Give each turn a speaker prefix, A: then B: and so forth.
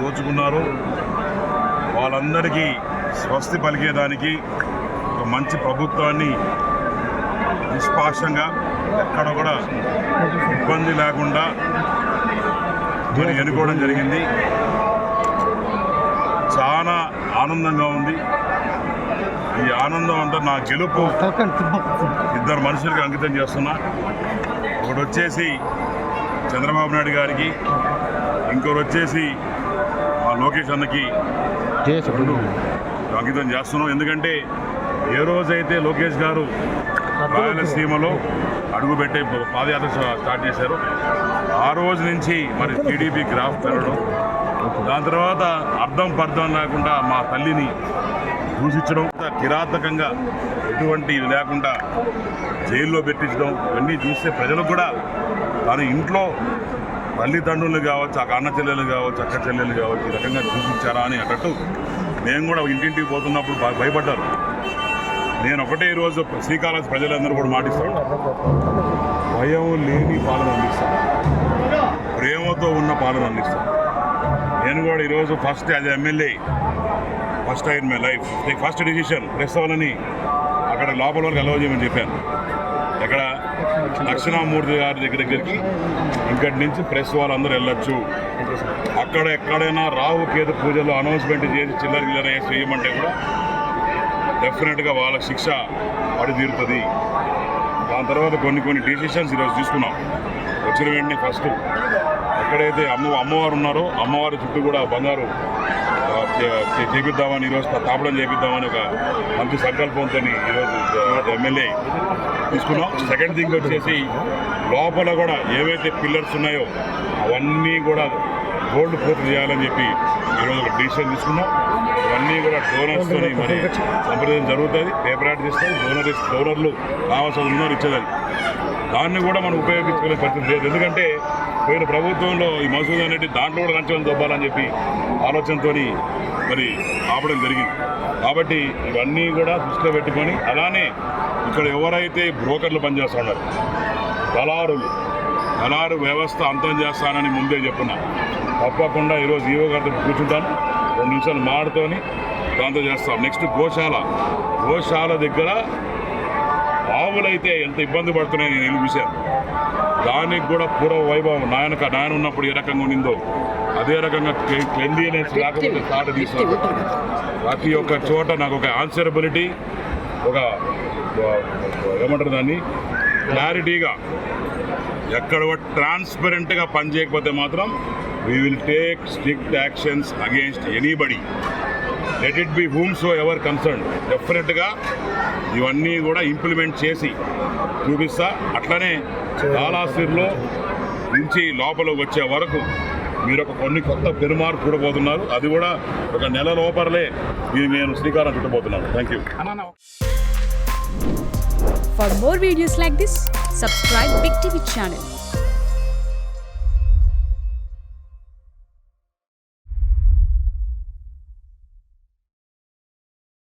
A: దోచుకున్నారో వాళ్ళందరికీ స్వస్తి పలికేదానికి ఒక మంచి ప్రభుత్వాన్ని నిష్పాక్షంగా ఎక్కడ కూడా ఇబ్బంది లేకుండా మరి ఎన్నుకోవడం జరిగింది. చాలా ఆనందంగా ఉంది. ఈ ఆనందం అంతా నా గెలుపు ఇద్దరు మనుషులకు అంకితం చేస్తున్నా. ఒకటి వచ్చేసి చంద్రబాబు నాయుడు గారికి ఇంకొకటి వచ్చేసి లోకేష్ అన్నకి అంకితం చేస్తున్నాం ఎందుకంటే ఏ రోజైతే లోకేష్ గారు రాయలసీమలో అడుగుపెట్టే పాదయాత్ర స్టార్ట్ చేశారు ఆ రోజు నుంచి మరి టీడీపీ గ్రాఫ్ పెరగడం దాని తర్వాత అర్థం పర్థం లేకుండా మా తల్లిని దూషించడం కిరాతకంగా ఎటువంటి లేకుండా జైల్లో పెట్టించడం ఇవన్నీ చూస్తే ప్రజలకు కూడా తన ఇంట్లో తల్లిదండ్రులు కావచ్చు అక్క అన్న చెల్లెలు కావచ్చు అక్క చెల్లెలు కావచ్చు ఈ రకంగా చూపించారా అని అన్నట్టు నేను కూడా ఇంటింటికి పోతున్నప్పుడు బాగా భయపడ్డారు. నేను ఒకటే రోజు శ్రీకాళహస్తి ప్రజలందరూ కూడా మాటిస్తాను. భయం లేని పాలన అందిస్తాను. ప్రేమతో ఉన్న పాలన అందిస్తాను. నేను కూడా ఈరోజు first as MLA first in my life first decision press అవ్వాలని అక్కడ లోపల వరకు అలవ్ చేయమని చెప్పాను. ఎక్కడ దక్షిణామూర్తి గారి దగ్గర దగ్గరికి ఇక్కడి నుంచి ప్రెస్ వాళ్ళందరూ వెళ్ళొచ్చు. అక్కడ ఎక్కడైనా రావు కేతు పూజలు అనౌన్స్మెంట్ చేసి చిల్లర గిల్లర చేయమంటే కూడా డెఫినెట్గా వాళ్ళ శిక్ష పడి తీరుతుంది. దాని తర్వాత కొన్ని కొన్ని డిసిషన్స్ ఈరోజు తీసుకున్నాం. వచ్చిన వెంటనే ఫస్ట్ ఎక్కడైతే అమ్మ అమ్మవారు ఉన్నారో అమ్మవారి చుట్టూ కూడా బంగారు చేపిద్దామని ఈరోజు తాపడం చేపిద్దామని ఒక మంచి సంకల్పంతో ఈరోజు ఎమ్మెల్యే తీసుకున్నాం. సెకండ్ థింగ్ వచ్చేసి లోపల కూడా ఏవైతే పిల్లర్స్ ఉన్నాయో అవన్నీ కూడా గోల్డ్ పూర్తి చేయాలని చెప్పి ఈరోజు ఒక డిసిషన్ తీసుకున్నాం. ఇవన్నీ కూడా డోనర్స్తో మరి సంప్రదించడం జరుగుతుంది. పేపర్ యాడ్ చేస్తాం. డోనర్ డోనర్లు కావాల్సిన ఉన్నారు ఇచ్చేదాన్ని దాన్ని కూడా మనం ఉపయోగించుకునే పరిస్థితి లేదు. ఎందుకంటే పోయిన ప్రభుత్వంలో ఈ మసూద్ అనేది దాంట్లో కూడా లంచం దొబ్బాలని చెప్పి ఆలోచనతో మరి ఆపడం జరిగింది. కాబట్టి ఇవన్నీ కూడా దృష్టిలో పెట్టుకొని అలానే ఇక్కడ ఎవరైతే బ్రోకర్లు పనిచేస్తున్నారు దళారులు దళారు వ్యవస్థ అంతం చేస్తానని ముందే చెప్పున్నా తప్పకుండా ఈరోజు ఈవో గారితో కూర్చుంటాను. రెండు నిమిషాలు మాడుతోని దాంతో చేస్తాం. నెక్స్ట్ గోశాల. గోశాల దగ్గర ఆవులైతే ఎంత ఇబ్బంది పడుతున్నాయని నేను చూశాను దానికి కూడా పూర్వ వైభవం. నాయన నాయన ఉన్నప్పుడు ఏ రకంగా ఉండిందో అదే రకంగా క్లెంలీనెస్ లేకపోతే తాట తీసుకోవాలి ప్రతి ఒక్క చోట నాకు ఒక ఆన్సరబిలిటీ ఒక ఏమంటారు దాన్ని? క్లారిటీగా ఎక్కడ ట్రాన్స్పరెంట్గా పనిచేయకపోతే మాత్రం we will take strict actions against anybody let it be whomsoever concern డెఫినెట్గా ఇవన్నీ కూడా ఇంప్లిమెంట్ చేసి చూపిస్తా. అట్లనే కాలాసిర్లో నుంచి లోపల వచ్చే వరకు మీరు ఒక కొన్ని కొత్త పెరుమార్పు చూడబోతున్నారు. అది కూడా ఒక నెల లోపలే మీరు నేను శ్రీకారం చుట్టబోతున్నాను. Thank you
B: For more videos like this, subscribe Big TV channel.